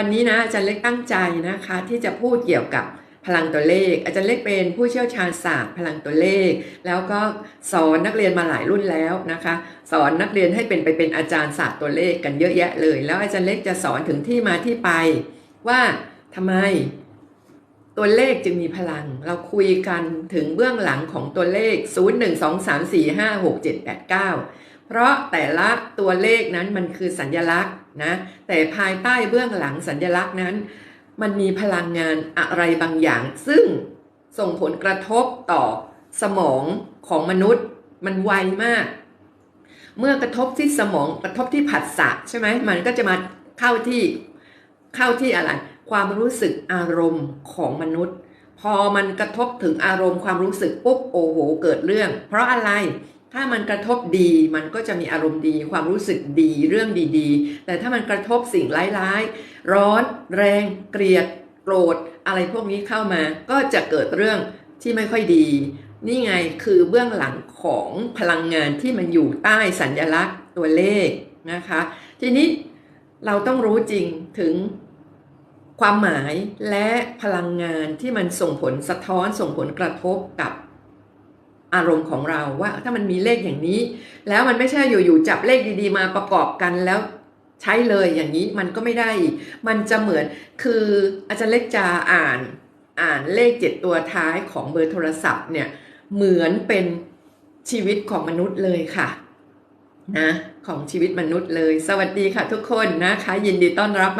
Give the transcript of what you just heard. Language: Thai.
วันนี้นะอาจารย์เล็กตั้งใจนะคะ ที่จะพูดเกี่ยวกับพลังตัวเลข อาจารย์เล็กเป็นผู้เชี่ยวชาญศาสตร์พลังตัวเลข แล้วก็สอนนักเรียนมาหลายรุ่นแล้วนะคะ สอนนักเรียนให้เป็นไปเป็นอาจารย์ศาสตร์ตัวเลขกันเยอะแยะเลย แล้วอาจารย์เล็กจะสอนถึงที่มาที่ไป ว่าทำไมตัวเลขจึงมีพลัง เราคุยกันถึงเบื้องหลังของตัวเลข 0 1 2 3 4 5 6 7 8 9 เพราะแต่ละตัวเลขนั้นมันคือสัญญลักษณ์นะแต่ภายใต้เบื้องหลังสัญญลักษณ์นั้น มันมีพลังงานอะไรบางอย่าง ซึ่งส่งผลกระทบต่อสมองของมนุษย์มันไวมาก เมื่อกระทบที่สมองกระทบที่ผัสสะใช่ไหมมันก็จะมาเข้าที่เข้าที่อะไร ความรู้สึกอารมณ์ของมนุษย์ พอมันกระทบถึงอารมณ์ความรู้สึกปุ๊บโอ้โหเกิดเรื่อง เพราะอะไร ถ้ามันกระทบดีมันก็จะมีอารมณ์ดี ความรู้สึกดีเรื่องดีๆ แต่ถ้ามันกระทบสิ่งร้ายๆ ร้อน แรง เกลียดโกรธ อะไรพวกนี้เข้ามา ก็จะเกิดเรื่องที่ไม่ค่อยดี นี่ไงคือเบื้องหลังของพลังงานที่มันอยู่ใต้สัญญลักษณ์ตัวเลขนะคะ ทีนี้เราต้องรู้จริงถึงความหมายและพลังงานที่มันส่งผลสะท้อนส่งผลกระทบกับ อารมณ์ของเราว่าถ้ามันมีเลขอย่างนี้ แล้วมันไม่ใช่อยู่ๆจับเลขดีๆ มาประกอบกันแล้วใช้เลยอย่างนี้มันก็ไม่ได้อีกมันจะเหมือนคืออาจารย์เล็กจะอ่านอ่านเลขเจ็ดตัวท้ายของเบอร์โทรศัพท์เนี่ยเหมือนเป็นชีวิตของมนุษย์เลยค่ะนะของชีวิตมนุษย์เลย สวัสดีค่ะทุกคนนะคะยินดีต้อนรับ